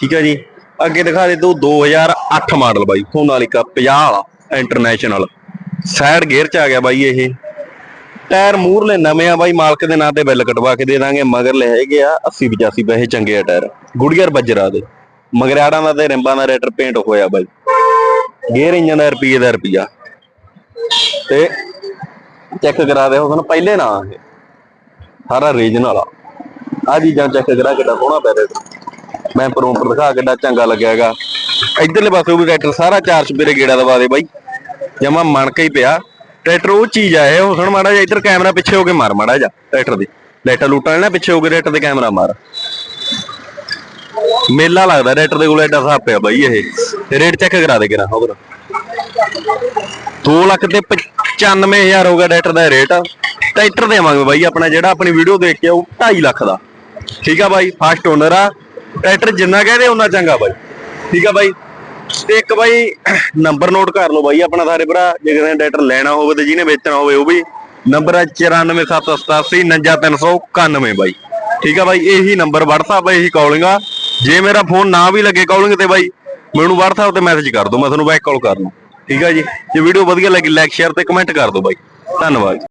ਠੀਕ ਹੈ ਜੀ। ਅੱਗੇ ਦਿਖਾ ਦੇ ਤੂੰ 2008 ਮਾਡਲ ਬਾਈ। ਸੋਨਾਲੀਕਾ 50 ਵਾਲਾ ਇੰਟਰਨੈਸ਼ਨਲ ਸਾਈਡ ਗੇਅਰ ਚ ਆ ਗਿਆ ਬਾਈ ਇਹ। ਟਾਇਰ ਮੂਰਲੇ ਨਵੇਂ ਆ ਬਾਈ, ਮਾਲਕ ਦੇ ਨਾਂ ਤੇ ਬਿੱਲ ਕਟਵਾ ਕੇ ਦੇ ਦਾਂਗੇ ਮਗਰਲੇ ਹੈਗੇ ਆ 80 85 ਪੈਸੇ ਚੰਗੇ ਆ ਟਾਇਰ ਗੁੜੀਅਰ ਬੱਜਰਾ ਦੇ ਮਗਰਾੜਾਂ ਦਾ ਤੇ ਰਿੰਬਾਂ ਦਾ ਰੈਟਰ ਪੇਂਟ ਹੋਇਆ ਬਾਈ। ਗੇਅਰ ਇੰਜਨ ਦਾ ਰੁਪਈਏ ਦਾ ਰੁਪਈਆ। ਤੇ ਚੈੱਕ ਕਰਾ ਦੇ, ਹੁਣ ਪਹਿਲੇ ਨਾ ਸਾਰਾ ਰੀਜਨਲ ਆ। ਆ ਚੀਜ਼ਾਂ ਚੈੱਕ ਕਰਾ ਕਿੱਡਾ ਸੋਹਣਾ ਪੈ ਰਿਹਾ। ਮੈਂ ਪਰੋਂ ਪਰ ਦਿਖਾ ਕਿੱਡਾ ਚੰਗਾ ਲੱਗਿਆਗਾ ਇਧਰਲੇ ਪਾਸੇ ਵੀ ਟਰੈਕਟਰ ਸਾਰਾ ਚਾਰ ਚਪੇਰੇ ਗੇੜਾ ਦਵਾ ਦੇ ਬਾਈ। ਜਮਾ ਮਣ ਕੇ ਹੀ ਪਿਆ। ਟਰੈਕਟਰ ਉਹ ਚੀਜ਼ ਆ ਇਹ, ਹੁਣ ਮਾੜਾ ਜਿਹਾ ਇਧਰ ਕੈਮਰਾ ਪਿੱਛੇ ਹੋ ਕੇ ਮਾਰ ਮਾੜਾ ਜਿਹਾ ਟਰੈਕਟਰ ਦੀ। ਲਾਈਟਾਂ ਲੂਟਾਂ ਨਾ ਪਿੱਛੇ ਹੋ ਕੇ ਟਰੈਕਟਰ ਦੇ ਕੈਮਰਾ ਮਾਰ। ਮੇਲਾ ਲੱਗਦਾ ਟਰੈਕਟਰ ਦੇ ਕੋਲ, ਐਡਾ ਹਿਸਾਬ ਪਿਆ ਬਾਈ ਇਹ। ਰੇਟ ਚੈੱਕ ਕਰਾ ਦੇ ਕਿਰਾ ਹੋਰ। 2 ਲੱਖ ਤੇ 95000 ਹੋ ਗਿਆ ਟਰੈਕਟਰ ਦਾ ਰੇਟ। ਟਰੈਕਟਰ ਦੇਵਾਂਗੇ ਬਾਈ ਆਪਣਾ, ਜਿਹੜਾ ਆਪਣੀ ਵੀਡੀਓ ਦੇਖ ਕੇ ਉਹ 2.5 ਲੱਖ ਦਾ। ਠੀਕ ਆ ਬਾਈ ਫਾਸਟ ਓਨਰ ਆ। ਟਰੈਕਟਰ ਜਿੰਨਾ ਕਹਦੇ ਉਹਨਾਂ ਚੰਗਾ ਬਾਈ। ਠੀਕ ਆ ਬਾਈ? ਤੇ ਇੱਕ ਬਾਈ, ਨੰਬਰ ਨੋਟ ਕਰ ਲਓ ਬਾਈ ਆਪਣਾ ਸਾਰੇ ਭਰਾ, ਜੇ ਕਿਸੇ ਨੇ ਟਰੈਕਟਰ ਲੈਣਾ ਹੋਵੇ ਤੇ ਜਿਹਨੇ ਵੇਚਣਾ ਹੋਵੇ ਉਹ ਵੀ। ਨੰਬਰ ਹੈ 94787 59391 ਬਾਈ। ਠੀਕ ਆ ਬਾਈ, ਇਹੀ ਨੰਬਰ WhatsApp ਇਹੀ ਕਾਲਿੰਗ ਆ। ਜੇ ਮੇਰਾ ਫੋਨ ਨਾ ਵੀ ਲੱਗੇ ਕਾਲਿੰਗ ਤੇ ਬਾਈ, ਮੈਨੂੰ WhatsApp ਤੇ ਮੈਸੇਜ ਕਰ ਦਿਓ, ਮੈਂ ਤੁਹਾਨੂੰ ਬੈਕ ਕਾਲ ਕਰ ਲਵਾਂ ਠੀਕ ਆ ਜੀ? ਜੇ ਵੀਡੀਓ ਵਧੀਆ ਲੱਗੀ ਲਾਈਕ ਸ਼ੇਅਰ ਤੇ ਕਮੈਂਟ ਕਰ ਦਿਓ ਬਾਈ। ਧੰਨਵਾਦ।